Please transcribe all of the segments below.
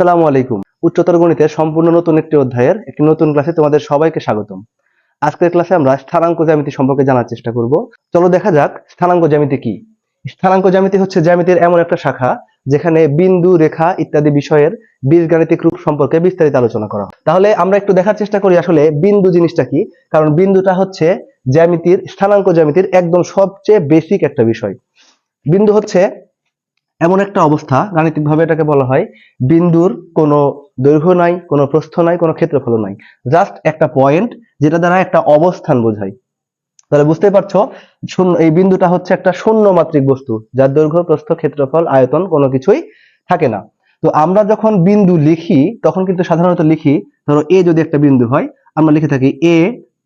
আসসালামু আলাইকুম। উচ্চতর গণিতের সম্পূর্ণ নতুন একটি অধ্যায়ের একটি নতুন ক্লাসে তোমাদের সবাইকে স্বাগতম। আজকের ক্লাসে আমরা স্থানাঙ্ক জ্যামিতি সম্পর্কে জানার চেষ্টা করব। চলো দেখা যাক স্থানাঙ্ক জ্যামিতি কি। স্থানাঙ্ক জ্যামিতি হচ্ছে জ্যামিতির এমন একটা শাখা যেখানে বিন্দু, রেখা ইত্যাদি বিষয়ের বীজগাণিতিক রূপ সম্পর্কে বিস্তারিত আলোচনা করা তাহলে আমরা একটু দেখার চেষ্টা করি আসলে বিন্দু জিনিসটা কি, কারণ বিন্দুটা হচ্ছে জ্যামিতির, স্থানাঙ্ক জ্যামিতির একদম সবচেয়ে বেসিক একটা বিষয়। বিন্দু হচ্ছে এমন একটা অবস্থা, গাণিতিকভাবে এটাকে বলা হয় বিন্দুর কোনো দৈর্ঘ্য নাই, কোনো প্রস্থ নাই, কোনো ক্ষেত্রফল নাই। জাস্ট একটা পয়েন্ট যেটা দ্বারা একটা অবস্থান বোঝায়। তাহলে বুঝতেই পারছ, শূন্য এই বিন্দুটা হচ্ছে একটা শূন্য মাত্রিক বস্তু, যার দৈর্ঘ্য, প্রস্থ, ক্ষেত্রফল, আয়তন কোনো কিছুই থাকে না। তো আমরা যখন বিন্দু লিখি, তখন কিন্তু সাধারণত লিখি, ধরো এ যদি একটা বিন্দু হয়, আমরা লিখে থাকি এ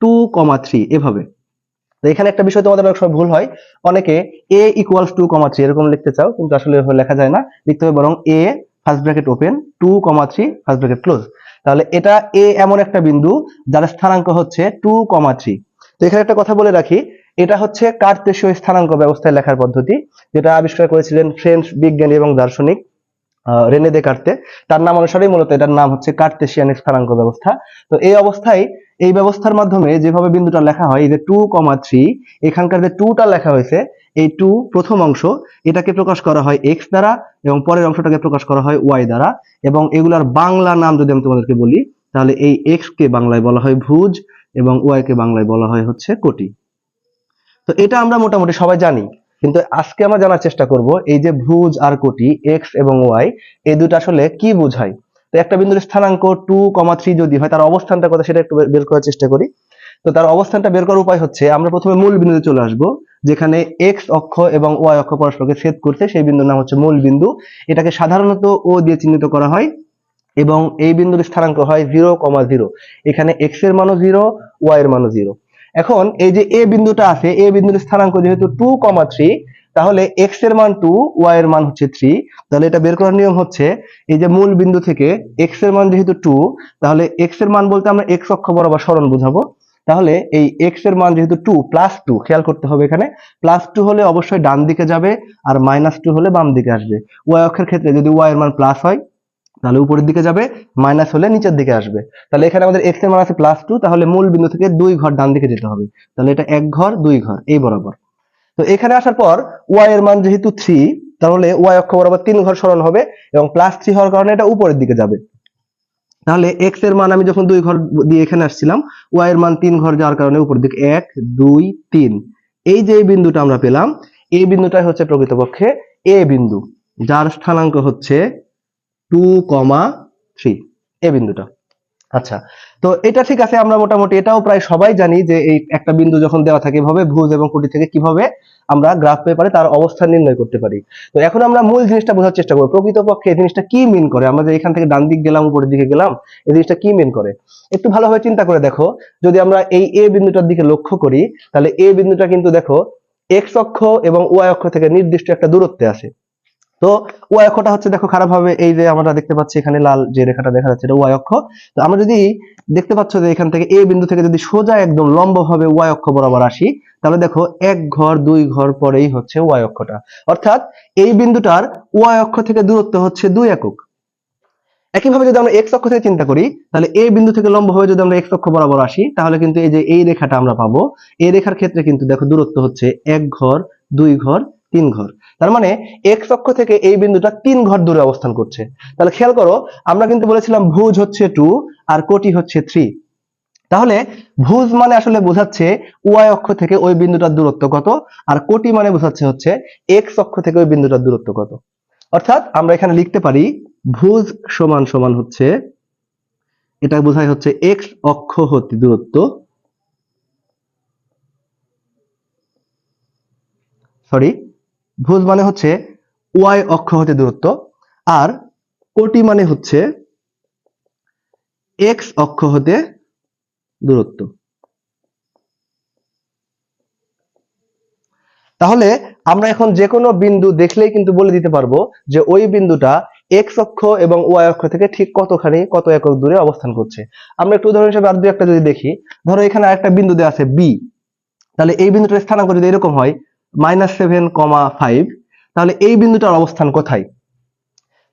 টু কমা থ্রি এভাবে। তো এখানে একটা বিষয় তোমাদের অনেক সময় ভুল হয়। অনেকে A equals two comma three এরকম লিখতে চাও, কিন্তু আসলে লেখা যায় না। লিখতে হবে বরং A first bracket open two comma three first bracket close তাহলে এটা এ এমন একটা বিন্দু, যার স্থানাঙ্ক হচ্ছে টু কমা থ্রি তো এখানে একটা কথা বলে রাখি, এটা হচ্ছে কার্তেশীয় স্থানাঙ্ক ব্যবস্থায় লেখার পদ্ধতি, যেটা আবিষ্কার করেছিলেন ফ্রেঞ্চ বিজ্ঞানী এবং দার্শনিক রেনে দে কার্তে তার নাম অনুসারেই মূলত এটার নাম হচ্ছে কার্তেশিয়ান স্থানাঙ্ক ব্যবস্থা। তো এই অবস্থায় এই ব্যবস্থার মাধ্যমে যেভাবে বিন্দুটা লেখা হয়, এই যে টু কমা থ্রি এখানকার যে টুটা লেখা হয়েছে, এই টু প্রথম অংশ, এটাকে প্রকাশ করা হয় এক্স দ্বারা এবং পরের অংশটাকে প্রকাশ করা হয় ওয়াই দ্বারা এবং এগুলার বাংলা নাম যদি আমি তোমাদেরকে বলি, তাহলে এই এক্স কে বাংলায় বলা হয় ভুজ এবং ওয়াই কে বাংলায় বলা হয় হচ্ছে কোটি। তো এটা আমরা মোটামুটি সবাই জানি, কিন্তু আজকে আমরা জানার চেষ্টা করব এই যে ভুজ আর কোটি এক্স এবং ওয়াই এই দুটো আসলে কি বোঝায়? তো একটা বিন্দুর স্থানাঙ্ক টু কমা থ্রি যদি হয়, তার অবস্থানটা কথা সেটা একটু বের করার চেষ্টা করি। তো তার অবস্থানটা বের করার উপায় হচ্ছে, আমরা প্রথমে মূল বিন্দুতে চলে আসব, যেখানে এক্স অক্ষ এবং ওয়াই অক্ষ পরস্পরকে ছেদ করছে, সেই বিন্দুর নাম হচ্ছে মূল বিন্দু। এটাকে সাধারণত ও দিয়ে চিহ্নিত করা হয়, এবং এই বিন্দুর স্থানাঙ্ক হয় জিরো কমা জিরো এখানে এক্সের মানও জিরো ওয়াই এর মানও জিরো এখন এই যে এ বিন্দুটা আছে এ বিন্দুর স্থানাঙ্ক যেহেতু টু কমা থ্রি তাহলে এক্সের মান টু ওয়াই এর মান হচ্ছে থ্রি তাহলে এটা বের করার নিয়ম হচ্ছে, এই যে মূল বিন্দু থেকে এক্সের মান যেহেতু টু তাহলে এক্সের মান বলতে আমরা এক্স অক্ষ বরাবর সরণ বুঝাবো। তাহলে এই এক্সের মান যেহেতু টু প্লাস টু খেয়াল করতে হবে এখানে। প্লাস টু হলে অবশ্যই ডান দিকে যাবে আর মাইনাস টু হলে বাম দিকে আসবে। ওয়াই অক্ষের ক্ষেত্রে যদি ওয়াই এর মান প্লাস হয়, তাহলে উপরের দিকে যাবে মাইনাস হলে নিচের দিকে আসবে। তাহলে এখানে আমাদের এক্সের মান আছে প্লাস টু তাহলে মূল বিন্দু থেকে দুই ঘর ডান দিকে যেতে হবে। তাহলে এটা এক ঘর, দুই ঘর, এই বরাবর। তো এখানে আসার পর ওয়াই এর মান যেহেতু থ্রি তাহলে ওয়াই অক্ষ বরাবর তিন ঘর সরণ হবে এবং প্লাস থ্রি হওয়ার কারণে এটা উপরের দিকে যাবে। তাহলে এক্সের মান আমি যখন দুই ঘর দিয়ে এখানে আসছিলাম ওয়াই এর মান তিন ঘর যাওয়ার কারণে উপর দিকে এক, দুই, তিন। এই যে বিন্দুটা আমরা পেলাম, এই বিন্দুটাই হচ্ছে প্রকৃতপক্ষে এ বিন্দু, যার স্থানাঙ্ক হচ্ছে টু কমা থ্রি এ বিন্দুটা। আচ্ছা তো এটা ঠিক আছে, আমরা মোটামুটি এটাও প্রায় সবাই জানি যে এই একটা বিন্দু যখন দেওয়া থাকে এভাবে ভুজ এবং কোটি থেকে কীভাবে আমরা গ্রাফ পেপারে তার অবস্থান নির্ণয় করতে পারি। তো এখন আমরা মূল জিনিসটা বোঝার চেষ্টা করব। প্রকৃতপক্ষে এই জিনিসটা কি মিন করে? আমরা যে এখান থেকে ডান দিক গেলাম, উপরের দিকে গেলাম, এই জিনিসটা কি মিন করে? একটু ভালোভাবে চিন্তা করে দেখো, যদি আমরা এই এ বিন্দুটার দিকে লক্ষ্য করি, তাহলে এ বিন্দুটা কিন্তু দেখো এক্স অক্ষ এবং ওয়াই অক্ষ থেকে নির্দিষ্ট একটা দূরত্বে আছে। তো ওয়াই অক্ষটা হচ্ছে দেখো খারাপ ভাবে এই যে আমরা দেখতে পাচ্ছি এখানে লাল যে রেখাটা দেখা যাচ্ছে এটা ওয়াই অক্ষ। তো আমরা যদি দেখতে পাচ্ছ যে এখান থেকে এ বিন্দু থেকে যদি সোজা একদম লম্বভাবে ওয়াই অক্ষ বরাবর আসি, তাহলে দেখো এক ঘর, দুই ঘর পরেই হচ্ছে ওয়াই অক্ষটা। অর্থাৎ এই বিন্দুটার ওয়াই অক্ষ থেকে দূরত্ব হচ্ছে দুই একক। একইভাবে যদি আমরা এক্স অক্ষ থেকে চিন্তা করি, তাহলে এই বিন্দু থেকে লম্ব লম্বভাবে যদি আমরা এক্স অক্ষ বরাবর আসি, তাহলে কিন্তু এই যে এই রেখাটা আমরা পাবো। এই রেখার ক্ষেত্রে কিন্তু দেখো দূরত্ব হচ্ছে এক ঘর, দুই ঘর, তিন ঘর। তার মানে এক্স অক্ষ থেকে এই বিন্দুটা তিন ঘর দূরে অবস্থান করছে। তাহলে খেয়াল করো, আমরা কিন্তু বলেছিলাম ভুজ হচ্ছে টু আর কোটি হচ্ছে থ্রি তাহলে ভুজ মানে আসলে বোঝাচ্ছে ওয়াই অক্ষ থেকে ওই বিন্দুটার দূরত্ব কত, আর কোটি মানে বোঝাচ্ছে হচ্ছে এক্স অক্ষ থেকে ওই বিন্দুটার দূরত্ব কত। অর্থাৎ আমরা এখানে লিখতে পারি ভুজ সমান সমান হচ্ছে, এটা বোঝায় হচ্ছে এক্স অক্ষ হতে দূরত্ব। সরি ভুজ মানে হচ্ছে ওয়াই অক্ষ হতে দূরত্ব, আর কোটি মানে হচ্ছে এক্স অক্ষ হতে দূরত্ব। তাহলে আমরা এখন যে কোনো বিন্দু দেখলেই কিন্তু বলে দিতে পারব যে ওই বিন্দুটা এক্স অক্ষ এবং ওয়াই অক্ষ থেকে ঠিক কতখানি, কত একক দূরে অবস্থান করছে। আমরা একটু উদাহরণ হিসেবে আর দু একটা যদি দেখি, ধরো এখানে আরেকটা বিন্দু দেওয়া আছে বি তাহলে এই বিন্দুটার স্থানাঙ্ক যদি এরকম হয় মাইনাস সেভেন কমা ফাইভ, তাহলে এই বিন্দুটার অবস্থান কোথায়?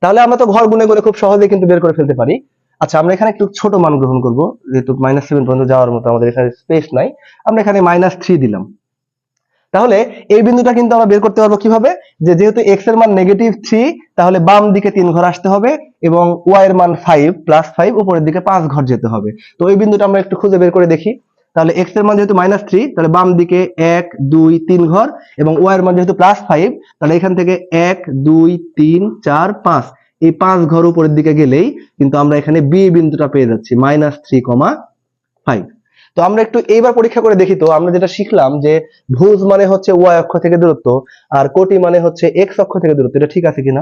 তাহলে আমরা তো ঘর গুনে করে খুব সহজে কিন্তু বের করে ফেলতে পারি। আচ্ছা আমরা এখানে একটু ছোট মান গ্রহণ করব, যেহেতু মাইনাস সেভেন পর্যন্ত যাওয়ার মতো আমাদের এখানে স্পেস নাই। আমরা এখানে মাইনাস থ্রি দিলাম। তাহলে এই বিন্দুটা কিন্তু আমরা বের করতে পারব কীভাবে? যে যেহেতু এক্সের মান নেগেটিভ থ্রি তাহলে বাম দিকে তিন ঘর আসতে হবে এবং ওয়াই এর মান ফাইভ প্লাস ফাইভ উপরের দিকে পাঁচ ঘর যেতে হবে। তো এই বিন্দুটা আমরা একটু খুঁজে বের করে দেখি। তাহলে এক্সের মান যেহেতু মাইনাস থ্রি তাহলে বাম দিকে এক, দুই, তিন ঘর এবং ওয়াই এর মান যেহেতু প্লাস ফাইভ তাহলে এখান থেকে এক, দুই, তিন, চার, পাঁচ। এই পাঁচ ঘর উপরের দিকে গেলেই কিন্তু আমরা এখানে বি বিন্দুটা পেয়ে যাচ্ছি মাইনাস থ্রি কমা ফাইভ তো আমরা একটু এইবার পরীক্ষা করে দেখি তো, আমরা যেটা শিখলাম যে ভুজ মানে হচ্ছে ওয়াই অক্ষ থেকে দূরত্ব আর কোটি মানে হচ্ছে এক্স অক্ষ থেকে দূরত্ব, এটা ঠিক আছে কিনা?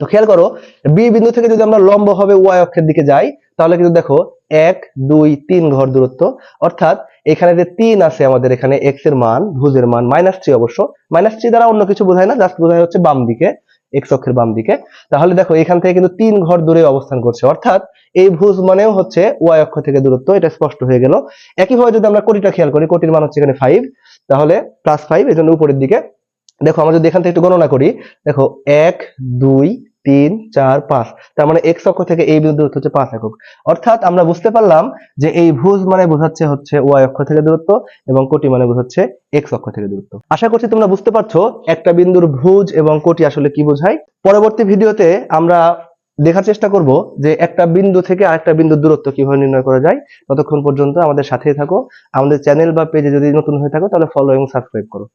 তো খেয়াল করো বি বিন্দু থেকে যদি আমরা লম্ব হবে ওয়াই অক্ষের দিকে যাই, তাহলে কিন্তু দেখো এক, দুই, তিন ঘর দূরত্ব। অর্থাৎ এখানে যে তিন আছে আমাদের এখানে এক্সের মান, ভুজের মান মাইনাস থ্রি অবশ্য। মাইনাস থ্রি দ্বারা অন্য কিছু বোঝায় না জাস্ট বোঝায় হচ্ছে বাম দিকে এক্স অক্ষের বাম দিকে। তাহলে দেখো, এখান থেকে কিন্তু তিন ঘর দূরে অবস্থান করছে। অর্থাৎ এই ভুজ মানেও হচ্ছে ওয়াই অক্ষ থেকে দূরত্ব, এটা স্পষ্ট হয়ে গেল। একইভাবে যদি আমরা কোটিটা খেয়াল করি, কোটির মান হচ্ছে এখানে ফাইভ তাহলে প্লাস ফাইভ এই জন্য উপরের দিকে। দেখো, আমরা যদি এখান থেকে একটু গণনা করি, দেখো, এক, দুই তিন, চার, পাঁচ। তার মানে এক্স অক্ষ থেকে এই বিন্দু হচ্ছে পাঁচ একক। অর্থাৎ আমরা বুঝতে পারলাম যে এই ভুজ মানে বোঝাচ্ছে হচ্ছে ওয়াই অক্ষ থেকে দূরত্ব এবং কোটি মানে বোঝাচ্ছে এক্স অক্ষ থেকে দূরত্ব। আশা করছি তোমরা বুঝতে পারছ একটা বিন্দুর ভুজ এবং কোটি আসলে কি বোঝায়। পরবর্তী ভিডিওতে আমরা দেখার চেষ্টা করব যে একটা বিন্দু থেকে আরেকটা বিন্দুর দূরত্ব কীভাবে নির্ণয় করা যায়। ততক্ষণ পর্যন্ত আমাদের সাথেই থাকো। আমাদের চ্যানেল বা পেজে যদি নতুন হয়ে থাকো, তাহলে ফলো এবং সাবস্ক্রাইব করো।